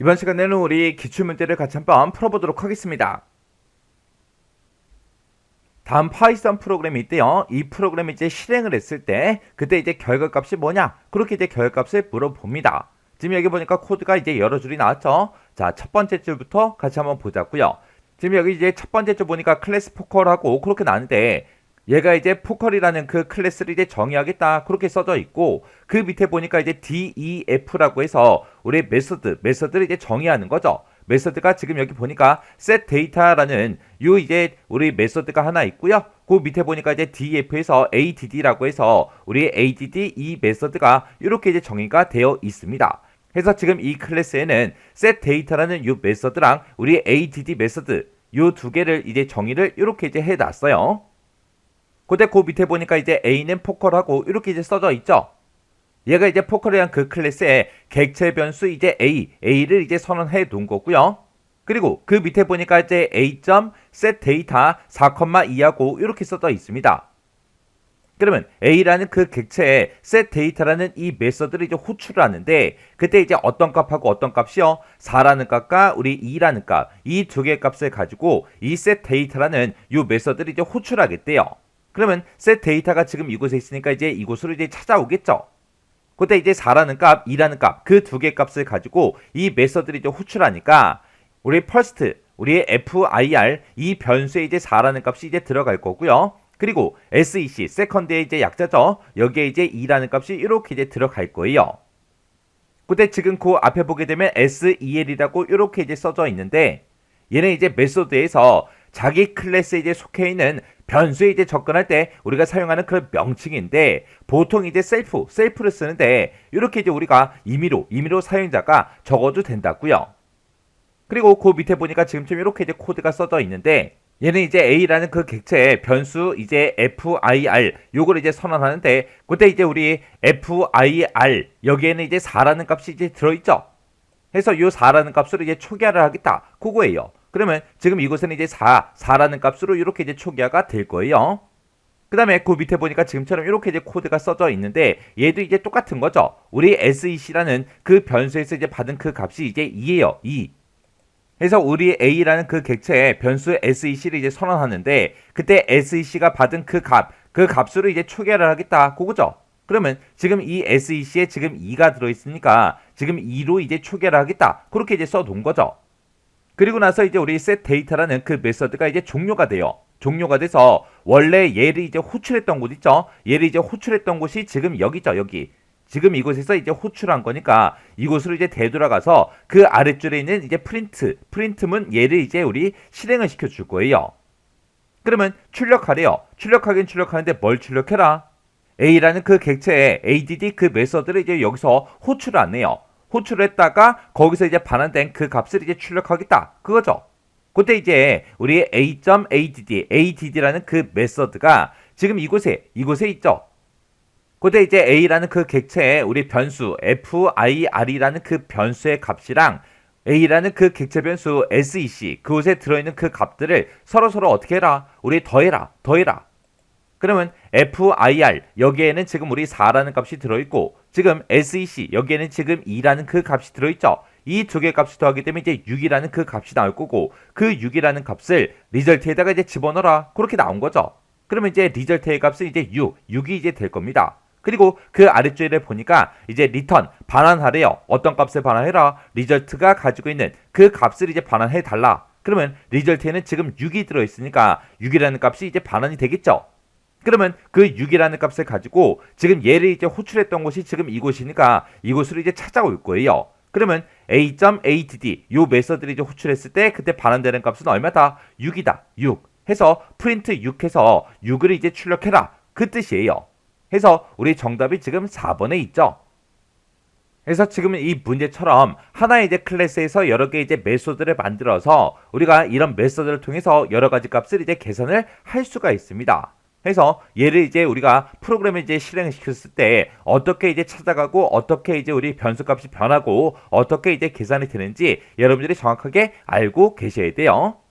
이번 시간에는 우리 기출문제를 같이 한번 풀어보도록 하겠습니다. 다음 파이썬 프로그램이 있대요. 이 프로그램 이제 실행을 했을 때 그때 이제 결과값이 뭐냐? 그렇게 이제 결과값을 물어봅니다. 지금 여기 보니까 코드가 이제 여러 줄이 나왔죠. 자, 첫 번째 줄부터 같이 한번 보자고요. 지금 여기 이제 첫 번째 줄 보니까 클래스 포컬하고 그렇게 나는데 얘가 이제 포컬이라는 그 클래스를 이제 정의하겠다 그렇게 써져 있고 그 밑에 보니까 이제 DEF라고 해서 우리 메서드 메서드를 이제 정의하는 거죠. 메서드가 지금 여기 보니까 set data라는 요 이제 우리 메서드가 하나 있고요. 그 밑에 보니까 이제 DEF에서 ADD라고 해서 우리 ADD 이 메서드가 이렇게 이제 정의가 되어 있습니다. 그래서 지금 이 클래스에는 set data라는 요 메서드랑 우리 ADD 메서드 요 두 개를 이제 정의를 이렇게 이제 해 놨어요. 그때 그 밑에 보니까 이제 A는 포컬하고 이렇게 이제 써져 있죠. 얘가 이제 포컬이란 그 클래스의 객체 변수 이제 A, A를 이제 선언해 놓은 거고요. 그리고 그 밑에 보니까 이제 A. set data 4,2하고 이렇게 써져 있습니다. 그러면 A라는 그 객체에 set data라는 이 메서드를 이제 호출을 하는데 그때 이제 어떤 값하고 어떤 값이요? 4라는 값과 우리 2라는 값 이 두 개의 값을 가지고 이 set data라는 이 메서드를 이제 호출하겠대요. 그러면 set 데이터가 지금 이곳에 있으니까 이제 이곳으로 이제 찾아오겠죠. 그때 이제 4라는 값, 2라는 값, 그 두 개의 값을 가지고 이 메서드를 이제 호출하니까 우리 first, 우리의 FIR 이 변수에 이제 4라는 값이 이제 들어갈 거고요. 그리고 SEC, second의 이제 약자죠. 여기에 이제 2라는 값이 이렇게 이제 들어갈 거예요. 그때 지금 그 앞에 보게 되면 SEL이라고 이렇게 이제 써져 있는데 얘는 이제 메소드에서 자기 클래스에 이제 속해 있는 변수에 이제 접근할 때 우리가 사용하는 그런 명칭인데 보통 이제 셀프, 셀프를 쓰는데 이렇게 이제 우리가 임의로, 임의로 사용자가 적어도 된다고요. 그리고 그 밑에 보니까 지금쯤 이렇게 이제 코드가 써져 있는데 얘는 이제 A라는 그 객체의 변수 이제 FIR 요걸 이제 선언하는데 그때 이제 우리 FIR 여기에는 이제 4라는 값이 이제 들어있죠. 해서 요 4라는 값으로 이제 초기화를 하겠다. 그거예요. 그러면 지금 이곳에는 이제 4, 4라는 값으로 이렇게 이제 초기화가 될 거예요. 그 다음에 그 밑에 보니까 지금처럼 이렇게 이제 코드가 써져 있는데 얘도 이제 똑같은 거죠. 우리 SEC라는 그 변수에서 이제 받은 그 값이 이제 2예요. 2. 해서 우리 A라는 그 객체의 변수 SEC를 이제 선언하는데 그때 SEC가 받은 그 값, 그 값으로 이제 초기화를 하겠다. 그거죠. 그러면 지금 이 SEC에 지금 2가 들어있으니까 지금 2로 이제 초기화를 하겠다. 그렇게 이제 써놓은 거죠. 그리고 나서 이제 우리 set 데이터라는 그 메서드가 이제 종료가 돼요. 종료가 돼서 원래 얘를 이제 호출했던 곳 있죠. 얘를 이제 호출했던 곳이 지금 여기죠. 여기. 지금 이곳에서 이제 호출한 거니까 이곳으로 이제 되돌아가서 그 아래줄에 있는 이제 프린트, 프린트문 얘를 이제 우리 실행을 시켜 줄 거예요. 그러면 출력하래요. 출력하긴 출력하는데 뭘 출력해라? A라는 그 객체에 ADD 그 메서드를 이제 여기서 해요. 호출을 했다가 거기서 이제 반환된 그 값을 이제 출력하겠다. 그거죠. 그때 이제 우리 A.add, add라는 그 메서드가 지금 이곳에 이곳에 있죠. 그때 이제 a라는 그 객체에 우리 변수 fir이라는 그 변수의 값이랑 a라는 그 객체 변수 sec 그곳에 들어있는 그 값들을 서로 서로 어떻게 해라? 우리 더해라, 더해라. 그러면 FIR 여기에는 지금 우리 4라는 값이 들어있고 지금 SEC 여기에는 지금 2라는 그 값이 들어있죠. 이 두 개 값이 더하게 되면 이제 6이라는 그 값이 나올 거고 그 6이라는 값을 리절트에다가 이제 집어넣어라 그렇게 나온 거죠. 그러면 이제 리절트의 값은 이제 6, 6이 이제 될 겁니다. 그리고 그 아래쪽에 보니까 이제 리턴 반환하래요. 어떤 값을 반환해라? 리절트가 가지고 있는 그 값을 이제 반환해 달라. 그러면 리절트에는 지금 6이 들어 있으니까 6이라는 값이 이제 반환이 되겠죠. 그러면 그 6이라는 값을 가지고 지금 얘를 이제 호출했던 곳이 지금 이곳이니까 이곳으로 이제 찾아올 거예요. 그러면 a.add 요 메서드를 이제 호출했을 때 그때 반환되는 값은 얼마다? 6이다. 6 해서 프린트 6 해서 6을 이제 출력해라. 그 뜻이에요. 해서 우리 정답이 지금 4번에 있죠. 그래서 지금 이 문제처럼 하나의 이제 클래스에서 여러 개 이제 메소드를 만들어서 우리가 이런 메소드를 통해서 여러 가지 값을 이제 계산을 할 수가 있습니다. 해서 얘를 이제 우리가 프로그램에 이제 실행을 시켰을 때 어떻게 이제 찾아가고 어떻게 이제 우리 변수값이 변하고 어떻게 이제 계산이 되는지 여러분들이 정확하게 알고 계셔야 돼요.